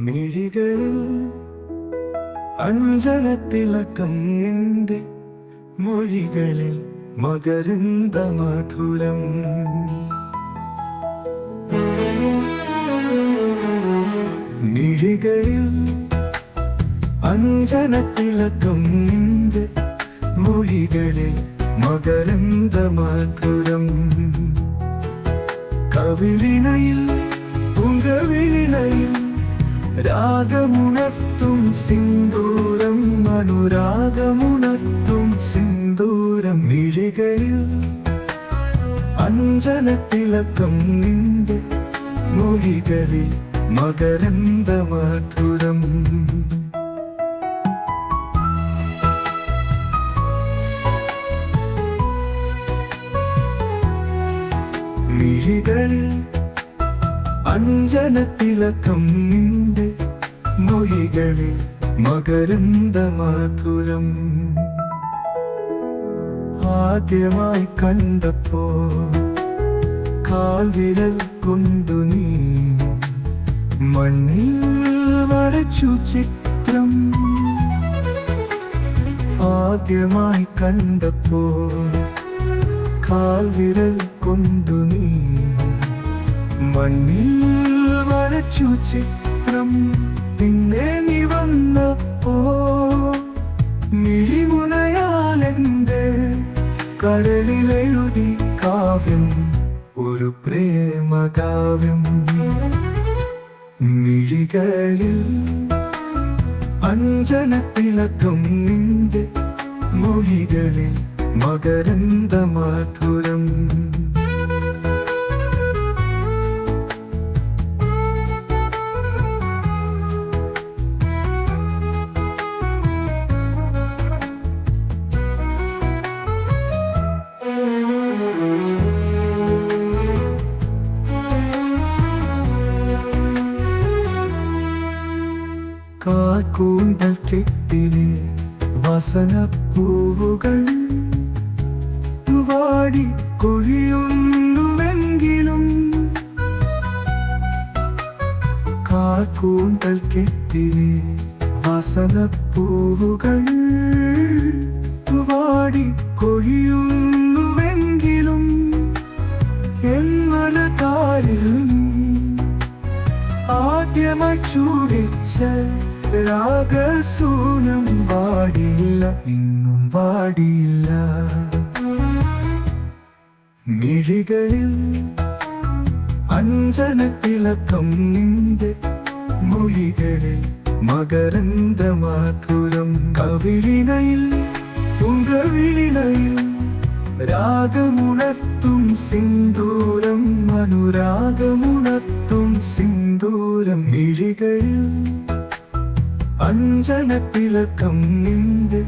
മിഴികളിൽ അഞ്ജനത്തിളക്കം നിന്റെ മൊഴികളിൽ മകരുന്ത മധുരം. മിഴികളിൽ അഞ്ജനത്തിളക്കം നിന്റെ മൊഴികളിൽ മകരുന്ത മധുരം. കവിളിണയിൽ പുങ്കവിളിണയിൽ രാഗമുണർത്തും സിന്ദൂരം അനുരാഗമുണർത്തും സിന്ദൂരം മിഴികളിൽ അഞ്ജനത്തിളക്കം നിന്റെ മൊഴികളിൽ മകരന്ത മധുരം മിഴികളിൽ അഞ്ജനത്തിളക്കം നിന്റെ മൊഴികളിൽ മകരന്ത മധുരം ആദ്യമായി കണ്ടപ്പോ കാൽവിരൽ കൊണ്ടു നീ മണ്ണിൽ വരച്ചു ചിത്രം. ആദ്യമായി കണ്ടപ്പോ കാൽവിരൽ കൊണ്ടു നീ മണ്ണിൽ വരച്ചു ചിത്രം. പിന്നെ നീ വന്നപ്പോ മിഴിമുനയാലെന്റെ കരളിലെഴുതി കാവ്യം. ഒരു പ്രേമ കാവ്യം മിഴികളിൽ അഞ്ജനത്തിളക്കം നിന്റെ മൊഴികളിൽ മകരന്ത മധുരം. കാക്കൂന്തൽ കെട്ടിലെ വസനപ്പൂവുകൾ വാടി കൊഴിയുന്നുവെങ്കിലും കാക്കൂന്തൽ കെട്ടിലെ വസനപ്പൂവുകൾ വാടി കൊഴിയുന്നുവെങ്കിലും എന്നല താരിൽ നീ ആദ്യമായി ചൂടിച്ച രാഗസൂനം വാടിയില്ല ഇന്നും വാടിയില്ല. മിഴികളിൽ അഞ്ജനത്തിലക്കം നിന്റെ മൊഴികളിൽ മകരന്ത മാധുരം. കവിളിണയിൽ പുങ്കവിളിണയിൽ രാഗമുണർത്തും സിന്ദൂരം. അനുരാഗമുണർത്തും സിന്ദൂരം. മിഴികളിൽ അഞ്ജനത്തിളക്കം നിന്റെ